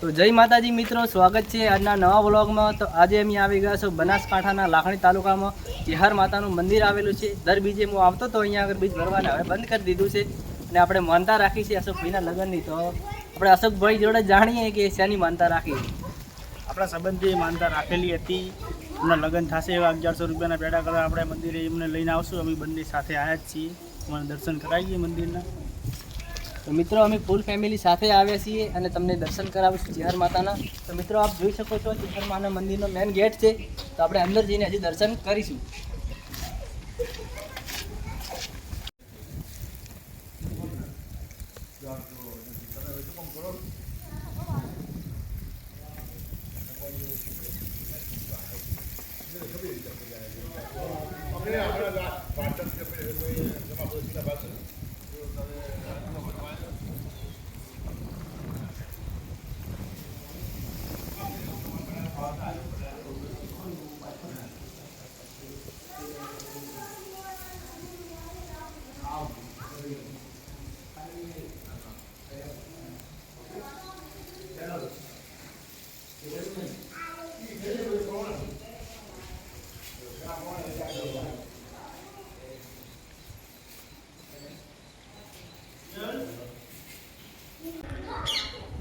તો જય માતાજી મિત્રો, સ્વાગત છે આજના નવા બ્લોગમાં તો આજે અમે આવી ગયા છો બનાસકાંઠાના લાખણી તાલુકામાં ચિહાર માતાનું મંદિર આવેલું છે. દર બીજે હું આવતો તો અહીંયા આગળ બીજ ભરવાને હવે બંધ કરી દીધું છે. અને આપણે માનતા રાખી છે અશોકભાઈના લગ્નની. તો આપણે અશોકભાઈ જોડે જાણીએ કે શેની માનતા રાખી? આપણા સંબંધી માનતા રાખેલી હતી. એમના લગ્ન થશે એવા અગિયારસો રૂપિયાના પેડા કરવા આપણે મંદિરે એમને લઈને આવશું. અમે બંને સાથે આવ્યા જ છીએ. મને દર્શન કરાવીએ મંદિરના. તો મિત્રો, અમે ફૂલ ફેમિલી સાથે આવ્યા છીએ અને તમને દર્શન કરાવીશું ચિહાર માતાના. તો મિત્રો, આપ જોઈ શકો છો ચિહાર માના મંદિરનો મેન ગેટ છે. તો આપણે અંદર જઈને હજી દર્શન કરીશું.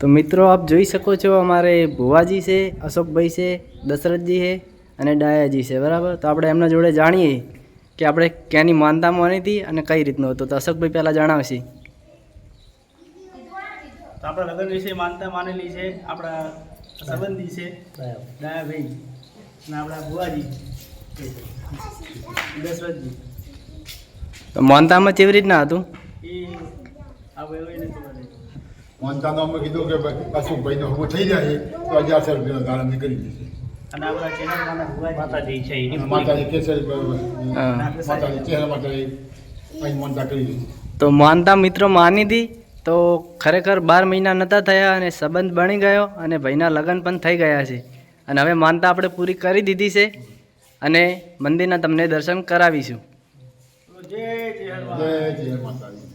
તો મિત્રો આપ જોઈ શકો છો અમારે ભુવાજી છે અશોકભાઈ છે દશરથજી છે અને ડાયાજી છે બરાબર? તો આપણે એમના જોડે જાણીએ કે આપણે ક્યાંની માનતા માની હતી અને કઈ રીતનું હતું. તો અશોકભાઈ પહેલાં જણાવશે. આપણા લગ્ન વિશે માનતા માનેલી છે આપણા સંબંધી છે દયાભાઈ અને આપણા ભુવાજી. દશરથજી. માનતામાં કેવી રીતના હતું? એ આપણે એવું નથી માનતાનો અમે કીધું કે ભાઈ અશોકભાઈનો હગો થઈ જાય તો અગિયારસો રૂપિયાનો અમે કરી દઈશું અને આપણા ચેનલમાંના માતાજી છે અને માતાજી કેસરી માતાજી ચહેરા માટે અહીં માનતા કરી દીધી તો માનતા મિત્રો માની હતી તો ખરેખર બાર મહિના નહોતા થયા અને સંબંધ બની ગયો અને ભાઈના લગ્ન પણ થઈ ગયા છે. અને હવે માનતા આપણે પૂરી કરી દીધી છે અને મંદિરના તમને દર્શન કરાવીશું. જય જય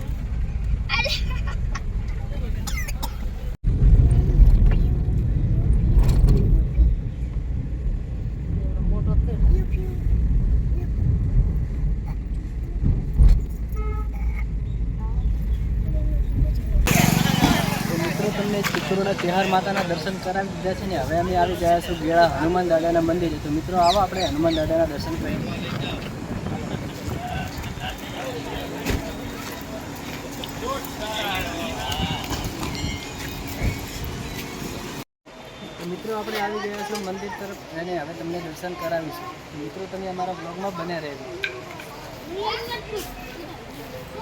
તમને ચિત્રોડા તિહાર માતાના દર્શન કરાવી દીધા છે ને હવે અમે આવી ગયા છું ગેળા હનુમાન દાદાના મંદિરે. તો મિત્રો, આવો આપણે હનુમાન દાદાના દર્શન કરીએ તો મિત્રો આપણે આવી ગયા છીએ મંદિર તરફ. અને હવે તમને દર્શન કરાવીશું. મિત્રો તમે અમારા બ્લોગમાં બન્યા રહેજો. તો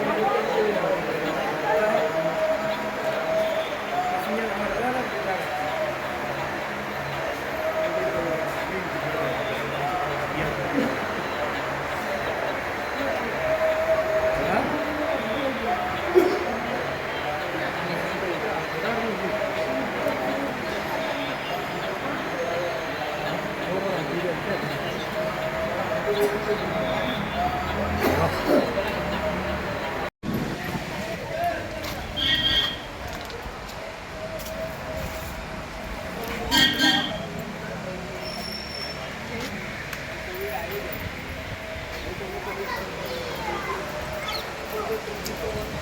with the people.